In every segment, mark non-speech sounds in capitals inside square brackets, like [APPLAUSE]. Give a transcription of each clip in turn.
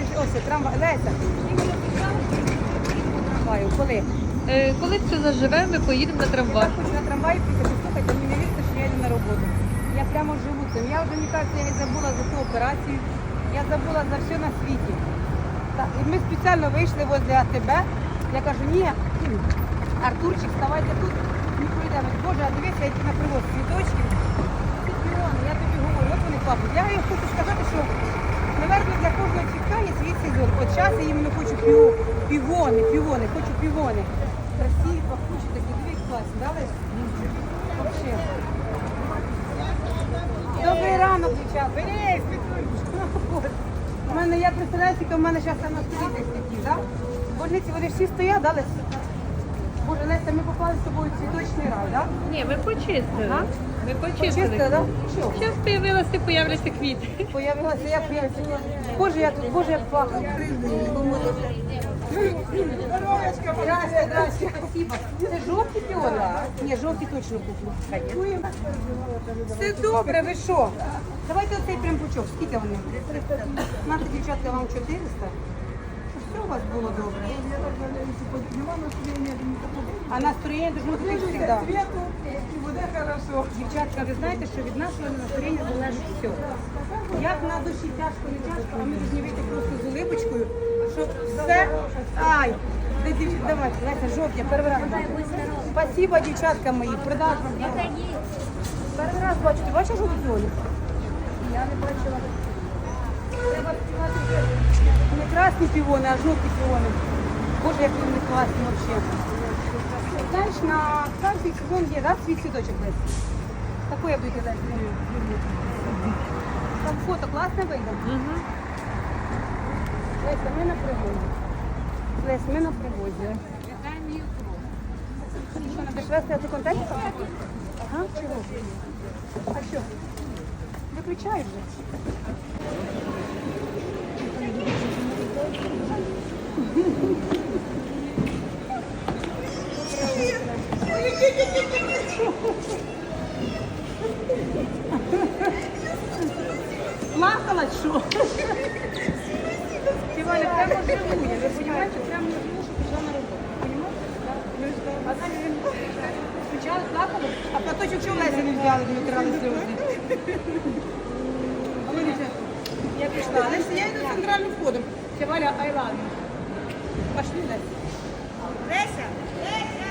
вирішили, ось трамвай, Леся. Трамваю, коли? Е, Коли все заживе, ми поїдемо на трамвай. Я хочу на трамваї приїхати, слухайте, мені не вірите, що я йду на роботу. Я прямо живу цим. Я вже, мені кажеться, я і забула за ту операцію, я забула за все на світі. Так, і ми спеціально вийшли возле АТБ. Я кажу, ні, Артурчик, вставайте тут, ми пройдемо. Боже, а дивися, які на привоз цвіточки. Я тобі говорю, от вони пахнуть. Я хочу сказати, що, напевно, для кожного цвітка є свій сезон. От зараз я іменно хочу пів... півони, півони, хочу півони. Красиві, пахучі такі, дві класні, дали? Добрий ранок, дівчат. Берись, У мене, я представляю, тільки в мене зараз на столі такі, да? Больниці вони всі стоять, да, Лесь? Боже, Леся, ми попали з тобою в цвіточний рай, да? Ні, ми почистили. Ага. Ми Почистили, почистили. да? Що? Зараз появилися, появляться квіти. Появилася, я появилася. Боже, я тут, боже, як пахну. Здрасте, здрасте, спасибо. Це жовті піони? Ні, жовті точно куплю. Все добре, ви що? Давайте оцей прям пучок. Скільки вони? Нате, дівчатка, вам 400? Все у вас було добре. А настроєння должно буде хорошо. Дівчатка, ви знаєте, що від нашого настроєння залежить все. Як на душі тяжко, не тяжко, а ми повинні вийти просто з улибочкою, щоб все. Ай! Де дівчат, давайте, Леся, жовтня, перший раз. Спасибо, дівчатка мої, продажно. Перший раз бачу, ти бачиш жовту піони? Я не бачила. Треба співати не красні півони, а жовті півони. Боже, як вони класні взагалі. Знаєш, на каждый сезон є, да, свій цвіточок десь? Такое буде десь. Там фото класне вийде. Угу. Леся, ми на привозі. Лесь, ми на привозі. Що, не дешеве стояти контент? Ага, чого? А що? Виключаєш же. Плакала, що? Тіваля, прямо живу я. Ви розумієте, прямо живу, що пішла на роботу. Понімаєте? А там він спочатку плакала, а платочок чого Леся не взяли, не витирали. А ви дівчата, я пішла. Леся, я йду центральним входом. Тіваля, I love you. Пошли, Леся. Леся! Леся!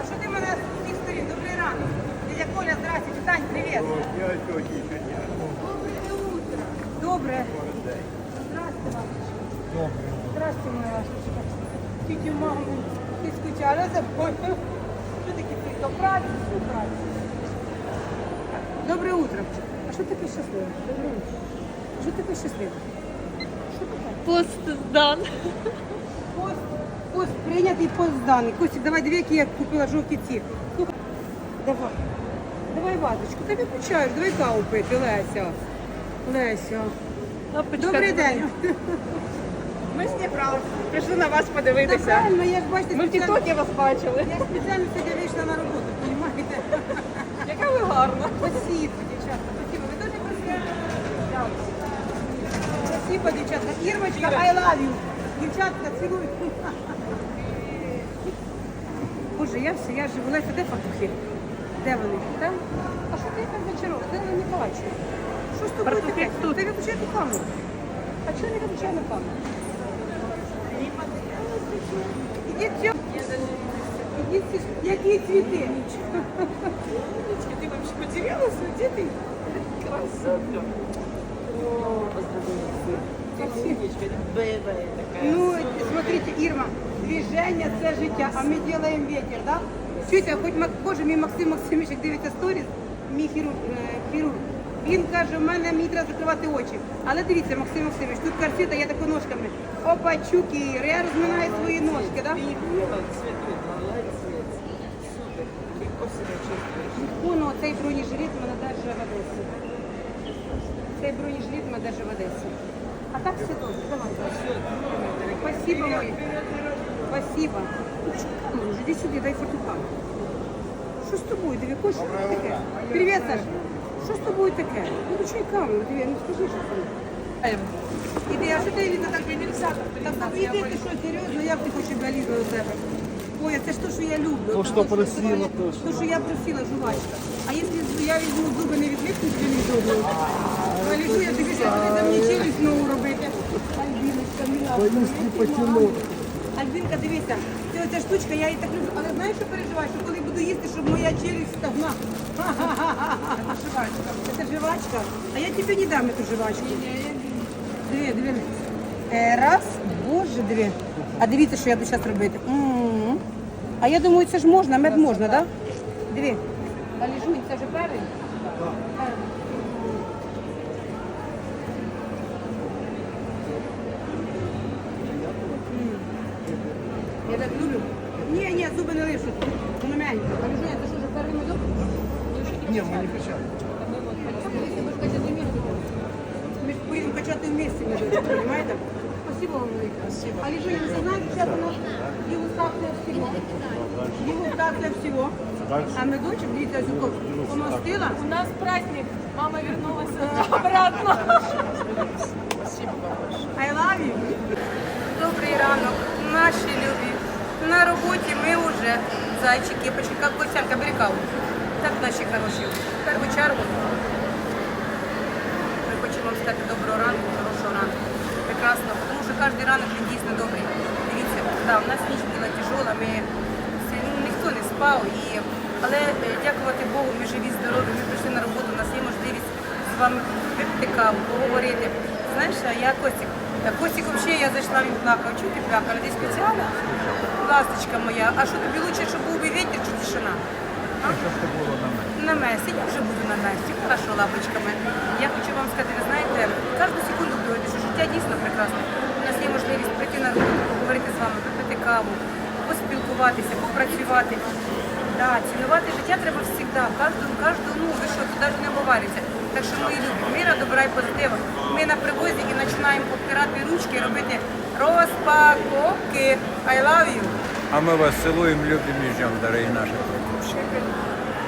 А що ти мене з цих сторін? Добрий ранок. Дядя Коля, здрасте. Тань, привіт. Добре. Здрасте, Машечка. Добре. Здрасте, моя Машечка. Тітю маму, ти скучала за мною? Що таке ти? То правильно, все правильно. Добре утро. А що таке щасливе? Добре утро. Що таке щасливе? Що таке? Пост здан. Пост, пост прийнятий, пост зданий. Костік, давай дві, які я купила жовті ці. Слухай, Давай. Давай вазочку. Та виключаєш, давай каву пити, Леся. Леся. Добрий день. Ми з Дніпра прийшли на вас подивитися. правильно, я ж бачите, Ми в спеціально- Тіктокі вас бачили. Я спеціально сьогодні вийшла на роботу, розумієте? Яка ви гарна. Спасибо, дівчатка, спасибо. Ви дуже красиві. Спасибо, дівчатка. Ірмочка, I love you. Дівчатка, цілую. Боже, я все, я живу. Леся, де фартухи? Де вони? Там? А що ти так зачарована? Де вони Миколаївич? Що з тобою Фартухи таке? тут. Ти виключай ту камеру. А чого не виключай на камеру? Ідіть, сьо- Ідіть, сі- які цвіти? Ти вам ще подивилася, де ти? Красотка. Ну, смотрите, Ирма, движение – це життя, а ми робимо ветер, да? Чуєте, хоч, Мак- боже, мій Максим Максимович, як дивиться сторіс, мій хірург, е, хірург, він каже, в мене мені треба закривати очі. Але дивіться, Максим Максимович, тут корсета, я тако ножками. Опа, чуки, я розминаю свої ножки, да? Воно, цей бронежилет мене держить в Одесі. Цей бронежилет мене держить в Одесі. А так все добре, давай. Спасибо, мої. Спасибо. Іди сюди, дай фортепіано. Що з тобою? Диви, таке? Привіт, Саш. Що з тобою таке? Ну, камеру, диви, ну скажи, що це. Іди, а що ти видно так не нельзя? Так, так, іди, ти що, серйозно, як ти хочеш, щоб до тебе? Ой, це ж то, що я люблю. То, що просила, то, що- То, що я просила, жувачка. А якщо я візьму зуби не відвикнуть, то не зуби. Валіку, я дивлюся, коли там мені челюсть нову робити. Альбіночка, мила. Боюсь, не потяну. Альбінка, дивися, оця штучка, я її так люблю. Але знаєш, що переживаю, що коли буду їсти, щоб моя челюсть стагна. Це жвачка. А я тобі не дам цю жвачку. Диви, диви. Е, Раз, боже, диви. А дивіться, що я буду зараз робити. А я думаю, це ж можна, мед можна, так? Да? Диви. А ліжунь, це вже перший? Так люблю. Ні, ні, зуби не лишуть. Воно м'яньке. А ліжуня, це що вже перший медок? Не, мы не качаем. Ми ж поїдемо качати вместе, медочок, розумієте? Спасибо вам велике. А ліжуня, ви знаєте, зараз у нас дегустація всього. Дегустація всього. А медочок, дивіться, зюков, помастила. У нас праздник. Мама вернулась [LAUGHS] обратно. Вже зайчики, почекав Костянка, бери каву. Так, наші хороші. В першу чергу ми хочемо вам сказати доброго ранку, хорошого ранку. Прекрасно, тому що кожен ранок він дійсно добрий. Дивіться, да, у нас ніч була тяжола, ми ну, ніхто не спав. І... Але е, дякувати Богу, ми живі, здорові, ми прийшли на роботу, у нас є можливість з вами випити каву, поговорити. Знаєш, я Костік, та Костік взагалі я зайшла, він плакав. Чого ти плакала? Ти спеціально? Ласточка моя, а що тобі лучше, щоб був би вітер чи тишина? А? На месі, я вже буду на месі. Хорошо, лапочками. Я хочу вам сказати, ви знаєте, кожну секунду говорити, що життя дійсно прекрасне. У нас є можливість прийти на роботу, поговорити з вами, попити каву, поспілкуватися, попрацювати. Да, цінувати життя треба завжди, кожну, кожну, ну ви що, це навіть не говориться. Так що ми любі, міра, добра і позитива. Ми на привозі і починаємо обтирати ручки, робити розпаковки. I love you. А ми вас силуємо, любимо і и ждем, дорогие наши.